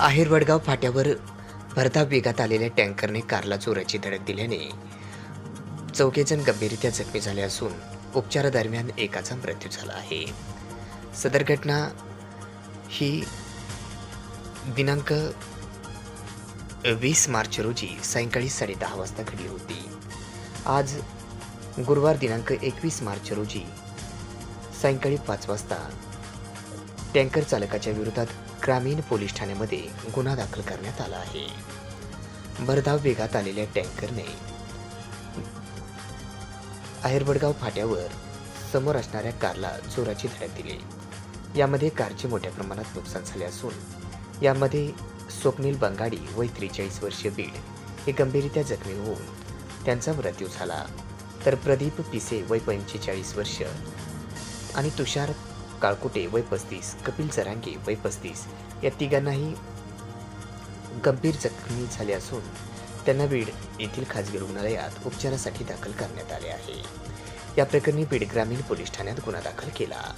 आहेर वडगाव फाट्यावर भरधाव वेगात आलेल्या टँकरने कारला चोराची धडक दिल्याने चौघेजण गंभीररित्या जखमी झाले असून उपचारादरम्यान एकाचा मृत्यू झाला आहे. सदर घटना ही दिनांक वीस मार्च रोजी सायंकाळी साडेदहा वाजता घडली होती. आज गुरुवार दिनांक एकवीस मार्च रोजी सायंकाळी पाच वाजता टँकर चालकाच्या विरोधात ग्रामीण पोलीस ठाण्यामध्ये गुन्हा दाखल करण्यात आला आहे. भरधाव वेगात आलेल्या टँकरने आहेरवडगाव फाट्यावर समोर असणाऱ्या कारला जोराची धडक दिली. यामध्ये कारचे मोठ्या प्रमाणात नुकसान झाले असून यामध्ये स्वप्नील बंगाडी वय त्रेचाळीस वर्षीय बीड हे गंभीररित्या जखमी होऊन त्यांचा मृत्यू झाला. तर प्रदीप पिसे वय पंचेचाळीस वर्ष आणि तुषार काळकुटे वय पस्तीस कपिल सरांगे वय पस्तीस या तिघांनाही गंभीर जखमी झाले असून त्यांना बीड येथील खाजगी रुग्णालयात उपचारासाठी दाखल करण्यात आले आहे. या प्रकरणी बीड ग्रामीण पोलीस ठाण्यात गुन्हा दाखल केला.